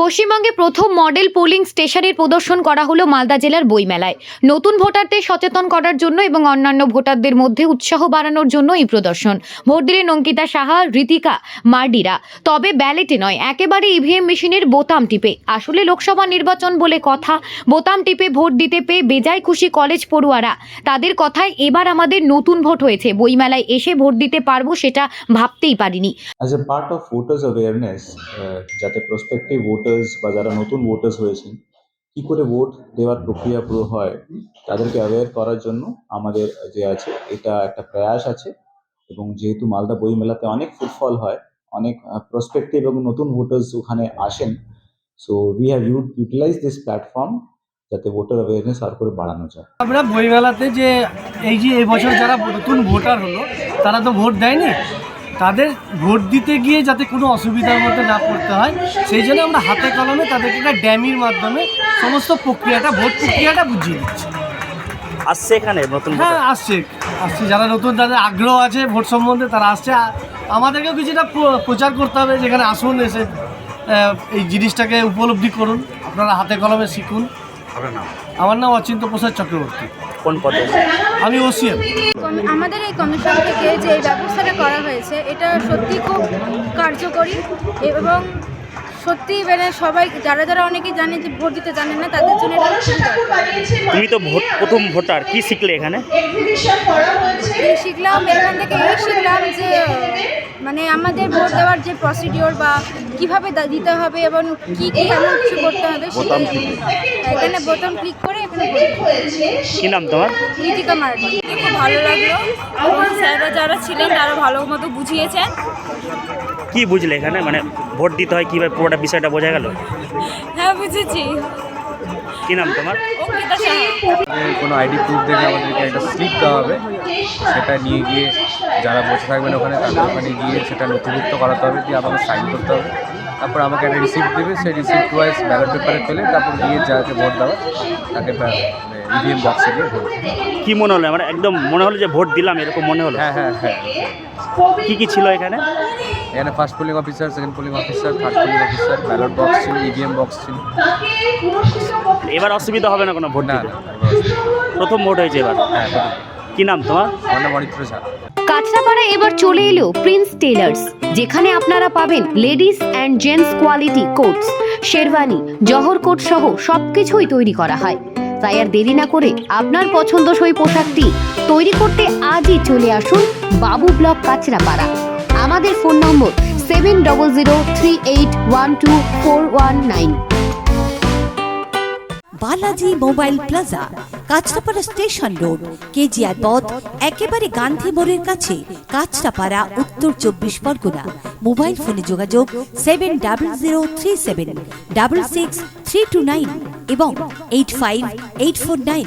পশ্চিমবঙ্গে প্রথম model polling স্টেশনের প্রদর্শন করা হলো মালদা জেলার বইমেলায়। নতুন ভোটারদের সচেতন করার জন্য এবং অন্যান্য ভোটারদের মধ্যে উৎসাহ বাড়ানোর জন্য এই প্রদর্শন। ভোট দিলেন অঙ্কিতা সাহা রীতিকা মার্ডিরা। তবে ব্যালেটে নয়, একেবারে ইভিএম মেশিনের বোতাম টিপে। আসলে লোকসভা নির্বাচন বলে কথা, বোতাম টিপে ভোট দিতে পেয়ে বেজায় খুশি কলেজ পড়ুয়ারা। তাদের কথায় এবার আমাদের নতুন ভোট হয়েছে, বইমেলায় এসে ভোট দিতে পারব সেটা ভাবতেই পারিনি। যাতে প্রসপেক্টিভ ভোটার্স বা যারা নতুন ভোটার্স হয়েছেন, কি করে ভোট দেওয়ার প্রক্রিয়া পুরো হয়, তাদেরকে অ্যাওয়্যার করার জন্য আমাদের যে আছে, এটা একটা প্রয়াস আছে। এবং যেহেতু মালদা বই মেলাতে অনেক ফুটফল হয়, অনেক প্রসপেক্টিভ এবং নতুন ভোটার্স ওখানে আসেন so we have utilize this platform যাতে ভোটার অ্যাওয়ারনেস আর করে বাড়ানো যায়। আমরা বইমেলাতে যে এই যে এবছর যারা নতুন ভোটার হলো, তারা তো ভোট দেয়নি? তাদের ভোট দিতে গিয়ে যাতে কোনো অসুবিধার মধ্যে না পড়তে হয় সেই জন্য আমরা হাতে কলমে তাদেরকে একটা ড্যামির মাধ্যমে সমস্ত প্রক্রিয়াটা ভোট প্রক্রিয়াটা বুঝিয়ে দিচ্ছি। আসছে এখানে নতুন হ্যাঁ আসছে। আসছে যারা নতুন তাদের আগ্রহ আছে ভোট সম্বন্ধে তারা আসছে। আমাদেরকেও কিছুটা প্রচার করতে হবে যেখানে আসুন এসে এই জিনিসটাকে উপলব্ধি করুন। আপনারা হাতে কলমে শিখুন। আমার নাম অচিন্ত প্রসাদ চক্রবর্তী। কোন পদে? আমি ওসিএম। কমি- আমাদের এই কমিশন থেকে যে এই ব্যবস্থাটা করা হয়েছে এটা সত্যি খুব কার্যকরী এবং সত্যি মানে সবাই যারা যারা অনেকেই জানে যে ভোট দিতে জানেন না তাদের জন্য তুমি তো ভোট প্রথম ভোটার কি শিখলে এখানে? এই শিখলাম এখান থেকে এই শিখলাম যে মানে আমাদের ভোট দেওয়ার যে প্রসিডিওর বা কীভাবে দিতে হবে এবং কি কি এমন কিছু করতে হবে সেটাই এখানে বোতাম ক্লিক করে কি নাম তোমার? রীতিকা মার্ডি খুব ভালো লাগল। এবং স্যাররা যারা ছিলেন তারা ভালো মতো বুঝিয়েছেন। কি বুঝলে এখানে? মানে ভোট দিতে হয় কীভাবে? পুরোটা বিষয়টা বোঝা গেল? হ্যাঁ বুঝেছি। কি নাম তোমার? কোনো আইডি প্রুফ দেখে আমাদেরকে একটা স্লিপ দেওয়া হবে। সেটা নিয়ে গিয়ে যারা বসে থাকবেন ওখানে তাদের ওখানে গিয়ে সেটা নথিভুক্ত করাতে হবে দিয়ে আমাকে সাইন করতে হবে। তারপর আমাকে একটা রিসিপ্ট দেবে সেই রিসিপ্ট ওয়াইজ ব্যালট পেপারে পেলে তারপর গিয়ে যাকে ভোট দেওয়া তাকে ইভিএম বক্সে গিয়ে ভোট। কি মনে হলো? মানে একদম মনে হলো যে ভোট দিলাম এরকম মনে হলো? হ্যাঁ হ্যাঁ হ্যাঁ। কি কি ছিল এখানে? এখানে first polling officer second polling officer third polling officer ballot box ছিল ইভিএম বক্স ছিল। এবার অসুবিধা হবে না কোনো ভোট না প্রথম ভোট হয়েছে এবার। হ্যাঁ কি নাম তোমার? অরিত্র ঝা। কাঁচরাপাড়া এবার চলে এলো প্রিন্স টেলার্স যেখানে আপনারা পাবেন ladies and gents quality coats sherwani Jahar coat সহ সবকিছুই তৈরি করা হয়। তাই আর দেরি না করে আপনার পছন্দসই পোশাকটি তৈরি করতে আজই চলে আসুন বাবু ব্লক কাঁচরাপাড়া। আমাদের phone number seven double zero three eight one two four one nine. Balaji mobile plaza, Kanchrapara station road, KGR পথ, একেবারে গান্ধী মোড়ের কাছে, কাঁচরাপাড়া, উত্তর চব্বিশ পরগনা। মোবাইল ফোনে যোগাযোগ seven double zero three seven, double six three two nine এবং eight five eight four nine.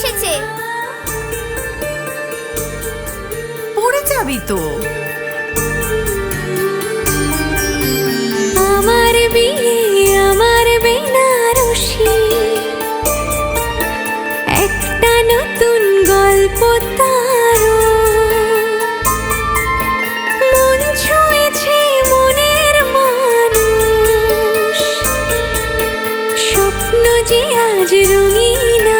এসেছে। পড়ে যাবি তো। আমার বিয়ে আমার বেনারসি। একটা নতুন গল্প তার। মন ছুঁয়েছে মনের মানুষ। স্বপ্ন যে আজ রঙিন